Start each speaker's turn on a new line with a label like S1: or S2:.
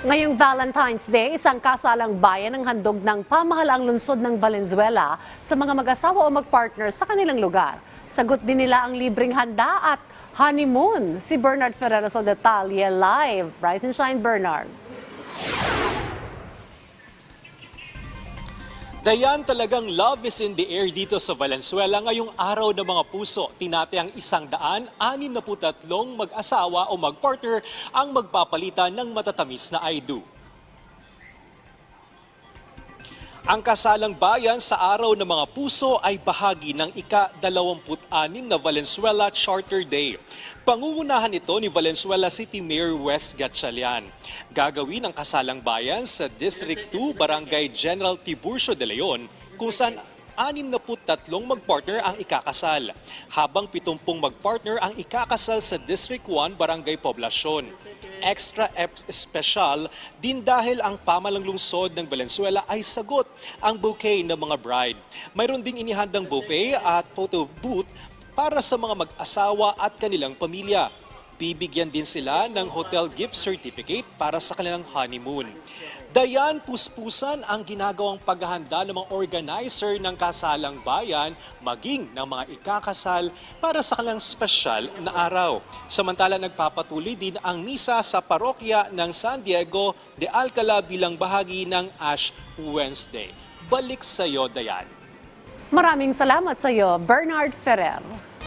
S1: Ngayong Valentine's Day, isang kasalang bayan ang handog ng pamahalaang lungsod ng Valenzuela sa mga mag-asawa o mag-partner sa kanilang lugar. Sagot din nila ang libreng handa at honeymoon. Si Bernard Ferreira sa detalye live. Rise and shine, Bernard.
S2: Dayan talagang love is in the air dito sa Valenzuela ngayong araw ng mga puso. Tinati ang isang daan, anin na putatlong mag-asawa o mag-partner ang magpapalitan ng matatamis na I do. Ang kasalang bayan sa araw ng mga puso ay bahagi ng ika-26 na Valenzuela Charter Day. Pangungunahan ito ni Valenzuela City Mayor Wes Gatchalian. Gagawin ang kasalang bayan sa District 2, Barangay General Tiburcio de Leon, kung saan 63 magpartner ang ikakasal, habang 70 magpartner ang ikakasal sa District 1 Barangay Poblacion. Extra special din dahil ang pamalang lungsod ng Valenzuela ay sagot ang bouquet ng mga bride. Mayroon ding inihandang buffet at photo booth para sa mga mag-asawa at kanilang pamilya. Bibigyan din sila ng hotel gift certificate para sa kanilang honeymoon. Dayan puspusan ang ginagawang paghahanda ng mga organizer ng kasalang bayan maging ng mga ikakasal para sa kanilang special na araw. Samantala nagpapatuloy din ang misa sa parokya ng San Diego de Alcala bilang bahagi ng Ash Wednesday. Balik sa iyo, Dayan.
S1: Maraming salamat sa iyo, Bernard Ferrer.